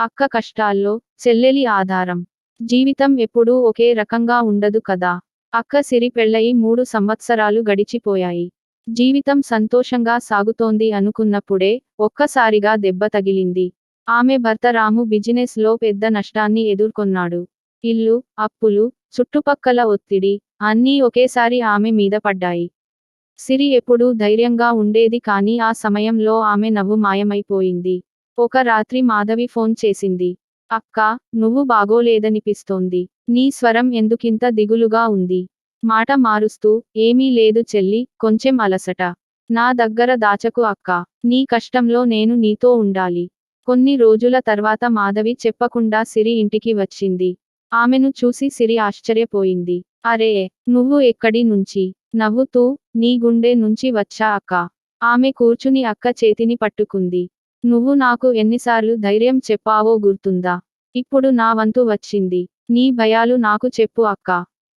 అక్క కష్టాల్లో చెల్లెలి ఆధారం. జీవితం ఎప్పుడూ ఒకే రకంగా ఉండదు కదా. అక్క సిరి పెళ్ళయి మూడు సంవత్సరాలు గడిచిపోయాయి. జీవితం సంతోషంగా సాగుతోంది అనుకున్నప్పుడే ఒక్కసారిగా దెబ్బ తగిలింది. ఆమె భర్త రాము బిజినెస్లో పెద్ద నష్టాన్ని ఎదుర్కొన్నాడు. ఇల్లు అప్పులు చుట్టుపక్కల ఒత్తిడి అన్నీ ఒకేసారి ఆమె మీద పడ్డాయి. సిరి ఎప్పుడూ ధైర్యంగా ఉండేది కానీ ఆ సమయంలో ఆమె నవ్వు మాయమైపోయింది. ఒక రాత్రి మాధవి ఫోన్ చేసింది. అక్క నువ్వు బాగోలేదనిపిస్తోంది. నీ స్వరం ఎందుకింత దిగులుగా ఉంది? మాట మారుస్తూ ఏమీ లేదు చెల్లి కొంచెం అలసట. నా దగ్గర దాచకు అక్క. నీ కష్టంలో నేను నీతో ఉండాలి. కొన్ని రోజుల తర్వాత మాధవి చెప్పకుండా సిరి ఇంటికి వచ్చింది. ఆమెను చూసి సిరి ఆశ్చర్యపోయింది. అరే నువ్వు ఎక్కడి నుంచి? నవ్వుతూ నీ గుండె నుంచి వచ్చా అక్క? ఆమె కూర్చుని అక్క చేతిని పట్టుకుంది. నువ్వు నాకు ఎన్నిసార్లు ధైర్యం చెప్పావో గుర్తుందా? ఇప్పుడు నా వంతు వచ్చింది. నీ భయాలు నాకు చెప్పు అక్క.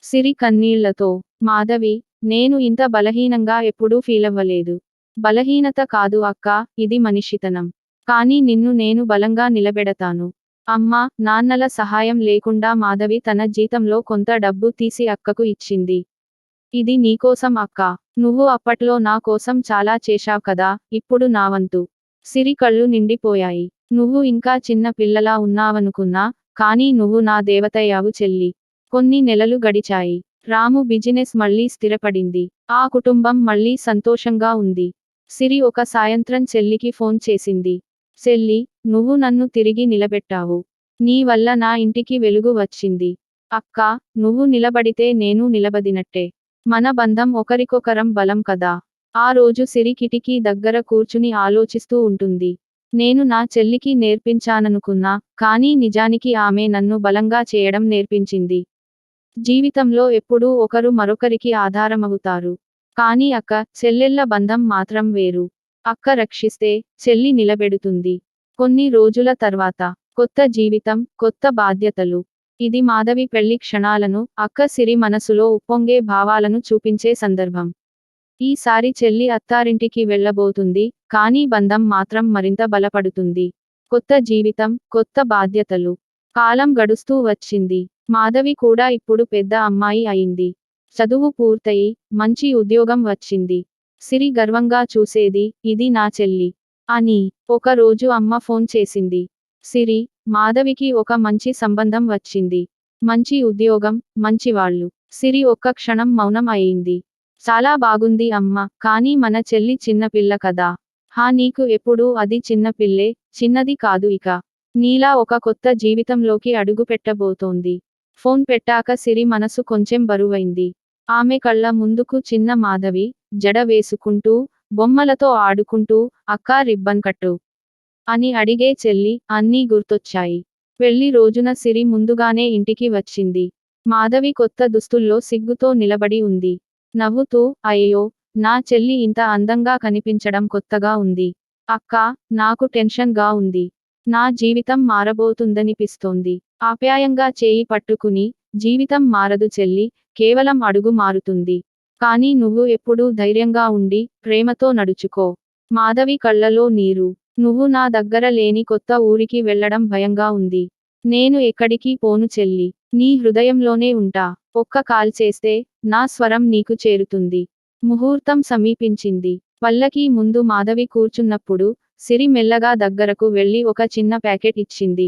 సిరి కన్నీళ్ళతో. మాధవి నేను ఇంత బలహీనంగా ఎప్పుడూ ఫీలవ్వలేదు. బలహీనత కాదు అక్క ఇది మనిషితనం. కానీ నిన్ను నేను బలంగా నిలబెడతాను. అమ్మా నాన్నల సహాయం లేకుండా మాధవి తన జీతంలో కొంత డబ్బు తీసి అక్కకు ఇచ్చింది. ఇది నీకోసం అక్క. నువ్వు అప్పట్లో నా కోసం చాలా చేశావు కదా ఇప్పుడు నా వంతు. సిరి కళ్ళు నిండిపోయాయి. నువ్వు ఇంకా చిన్న పిల్లలా ఉన్నావనుకున్నా కానీ నువ్వు నా దేవతయ్యావు చెల్లి. కొన్ని నెలలు గడిచాయి. రాము బిజినెస్ మళ్ళీ స్థిరపడింది. ఆ కుటుంబం మళ్ళీ సంతోషంగా ఉంది. సిరి ఒక సాయంత్రం చెల్లికి ఫోన్ చేసింది. చెల్లి నువ్వు నన్ను తిరిగి నిలబెట్టావు. నీ వల్ల నా ఇంటికి వెలుగు వచ్చింది. అక్క నువ్వు నిలబడితే నేను నిలబడినట్టే. మన బంధం ఒకరికొకరం బలం కదా. ఆ రోజు సిరి కిటికీ దగ్గర కూర్చుని ఆలోచిస్తూ ఉంటుంది. నేను నా చెల్లికి నేర్పించాననుకున్నా కానీ నిజానికి ఆమె నన్ను బలంగా చేయడం నేర్పించింది. జీవితంలో ఎప్పుడూ ఒకరు మరొకరికి ఆధారమవుతారు. కానీ అక్క చెల్లెళ్ళ బంధం మాత్రం వేరు. అక్క రక్షిస్తే చెల్లి నిలబెడుతుంది. కొన్ని రోజుల తర్వాత కొత్త జీవితం కొత్త బాధ్యతలు. ఇది మాధవి పెళ్ళి క్షణాలను అక్క సిరి మనసులో ఉప్పొంగే భావాలను చూపించే సందర్భం. ఈసారి చెల్లి అత్తారింటికి వెళ్ళబోతుంది కానీ బంధం మాత్రం మరింత బలపడుతుంది. కొత్త జీవితం కొత్త బాధ్యతలు. కాలం గడుస్తూ వచ్చింది. మాధవి కూడా ఇప్పుడు పెద్ద అమ్మాయి అయింది. చదువు పూర్తయి మంచి ఉద్యోగం వచ్చింది. సిరి గర్వంగా చూసేది ఇది నా చెల్లి. అని ఒక రోజు అమ్మ ఫోన్ చేసింది. సిరి మాధవికి ఒక మంచి సంబంధం వచ్చింది. మంచి ఉద్యోగం మంచివాళ్ళు సిరి ఒక్క క్షణం మౌనం అయింది. చాలా బాగుంది అమ్మ కానీ మన చెల్లి చిన్నపిల్ల కదా. హా నీకు ఎప్పుడూ అది చిన్నపిల్లే చిన్నది కాదు ఇక. నీలా ఒక కొత్త జీవితంలోకి అడుగు పెట్టబోతోంది. ఫోన్ పెట్టాక సిరి మనసు కొంచెం బరువైంది. ఆమె కళ్ళ ముందుకు చిన్న మాధవి జడ వేసుకుంటూ బొమ్మలతో ఆడుకుంటూ అక్కా రిబ్బన్ కట్టు అని అడిగే చెల్లి అన్నీ గుర్తొచ్చాయి. పెళ్ళి రోజున సిరి ముందుగానే ఇంటికి వచ్చింది. మాధవి కొత్త దుస్తుల్లో సిగ్గుతో నిలబడి ఉంది. నవ్వుతూ అయ్యో నా చెల్లి ఇంత అందంగా కనిపించడం కొత్తగా ఉంది. అక్కా నాకు టెన్షన్గా ఉంది. నా జీవితం మారబోతుందనిపిస్తోంది. ఆప్యాయంగా చేయి పట్టుకుని జీవితం మారదు చెల్లి కేవలం అడుగు మారుతుంది. కానీ నువ్వు ఎప్పుడూ ధైర్యంగా ఉండి ప్రేమతో నడుచుకో. మాధవి కళ్ళలో నీరు. నువ్వు నా దగ్గర లేని కొత్త ఊరికి వెళ్ళడం భయంగా ఉంది. నేను ఎక్కడికి పోను చెల్లి. నీ హృదయంలోనే ఉంటా. ఒక్క కాల్ చేస్తే నా స్వరం నీకు చేరుతుంది. ముహూర్తం సమీపించింది. పల్లకి ముందు మాధవి కూర్చున్నప్పుడు సిరి మెల్లగా దగ్గరకు వెళ్ళి ఒక చిన్న ప్యాకెట్ ఇచ్చింది.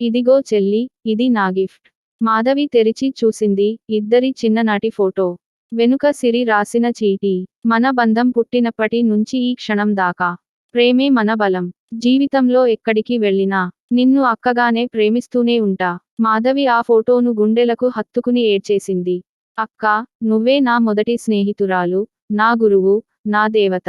ఇదిగో చెల్లి ఇది నా గిఫ్ట్. మాధవి తెరిచి చూసింది ఇద్దరి చిన్ననాటి ఫోటో. వెనుక సిరి రాసిన చీటీ. మన బంధం పుట్టినప్పటి నుంచి ఈ క్షణం దాకా. ప్రేమే మన బలం. జీవితంలో ఎక్కడికి వెళ్ళినా నిన్ను అక్కగానే ప్రేమిస్తూనే ఉంటా. మాధవి ఆ ఫోటోను గుండెలకు హత్తుకుని ఏడ్చేసింది. అక్క నువ్వే నా మొదటి స్నేహితురాలు నా గురువు నా దేవత.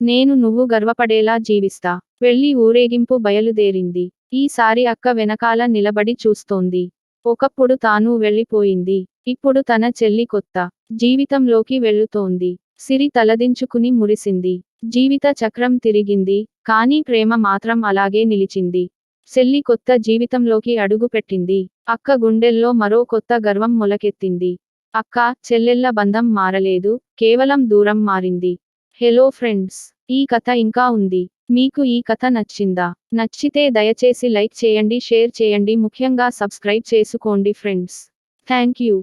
నేను నువ్వు గర్వపడేలా జీవిస్తా. పెళ్ళి ఊరేగింపు బయలుదేరింది. ఈసారి అక్క వెనకాల నిలబడి చూస్తోంది. ఒకప్పుడు తాను వెళ్ళిపోయింది. ఇప్పుడు తన చెల్లి కొత్త. జీవితంలోకి వెళ్ళుతోంది సిరి తలదించుకుని మురిసింది. జీవిత చక్రం తిరిగింది. కానీ ప్రేమ మాత్రం అలాగే నిలిచింది. చెల్లి కొత్త జీవితంలోకి అడుగుపెట్టింది అక్క గుండెల్లో మరో కొత్త గర్వం మొలకెత్తింది. అక్క చెల్లెళ్ళ బంధం మారలేదు కేవలం దూరం మారింది. హలో ఫ్రెండ్స్ ఈ కథ ఇంకా ఉంది. మీకు ఈ కథ నచ్చిందా? నచ్చితే దయచేసి లైక్ చేయండి షేర్ చేయండి ముఖ్యంగా సబ్స్క్రైబ్ చేసుకోండి ఫ్రెండ్స్. Thank you.